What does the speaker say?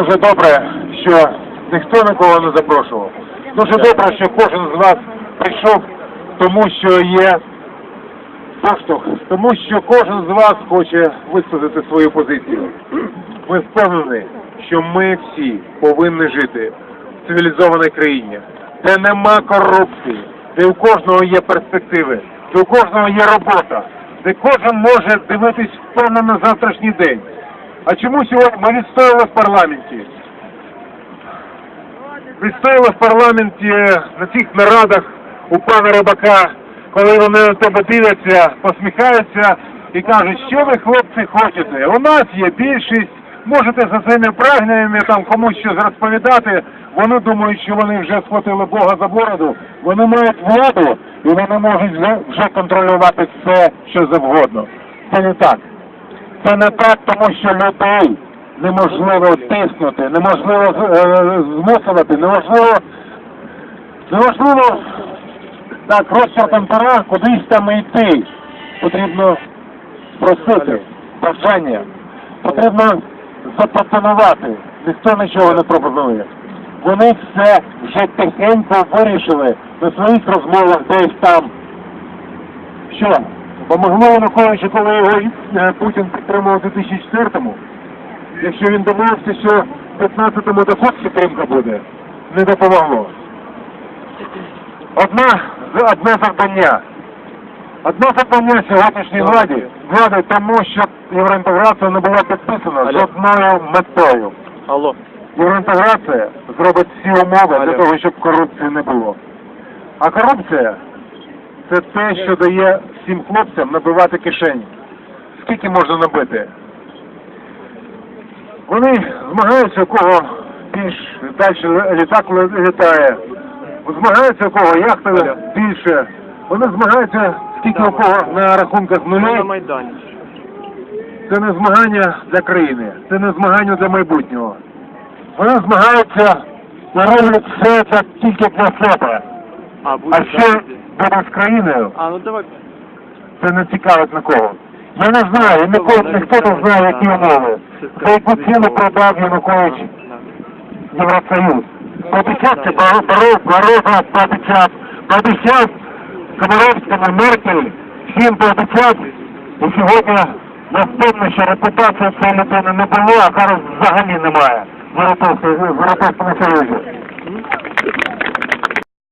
дуже добре, що ніхто нікого не запрошував. Дуже добре, що кожен з вас прийшов, тому що є поштовх, тому що кожен з вас хоче висказати свою позицію. Ми впевнені, що ми всі повинні жити в цивілізованій країні, де нема корупції, де у кожного є перспективи, де у кожного є робота, де кожен може дивитись впевнено на завтрашній день. А чому сьогодні ми відстояли в парламенті? Відстояли в парламенті на цих нарадах у пана Рибака, коли вони на тебе дивляться, посміхаються і кажуть, що ви, хлопці, хочете? У нас є більшість, можете за цими прагненнями там комусь щось розповідати. Вони думають, що вони вже схватили Бога за бороду, вони мають владу і вони можуть вже, контролювати все, що завгодно. Це не так. Це не так, тому що людей неможливо тиснути, неможливо е, змусувати, неможливо, неможливо так розчерком пера кудись там йти. Потрібно просити бажання, потрібно запропонувати. Ніхто нічого не пропонує. Вони все вже тихенько вирішили на своїх розмовах десь там. Що? Помогло Януковичу, коли його е, Путін підтримував у 2004-му? Якщо він домовився, що в 15-му також підтримка буде, не допомогло. Одна, одне завдання. Одне завдання сьогоднішній владі, влади тому, що євроінтеграція не була підписана з одною метою. Алло. Євроінтеграція зробить всі умови для того, щоб корупції не було. А корупція це те, що дає всім хлопцям набивати кишені. Скільки можна набити? Вони змагаються, у кого більш далі літак літає. Змагаються, у кого яхта більше. Вони змагаються, скільки у кого на рахунках на Це не змагання для країни, це не змагання для майбутнього. Вони змагаються роблять все це тільки для себе. А, буде, А що буде з країною, А, ну давай. це не цікавить нікого. Я не знаю, ніхто, ніхто не знає, які умови. За яку ціну продав Янукович Євросоюз. Пообіцяв це Баро- Бароза, пообіцяв, пообіцяв Комаровському, Меркель, всім пообіцяв. І сьогодні я впевнений, що репутація цієї людини не було, а зараз взагалі немає в Європейському Союзі.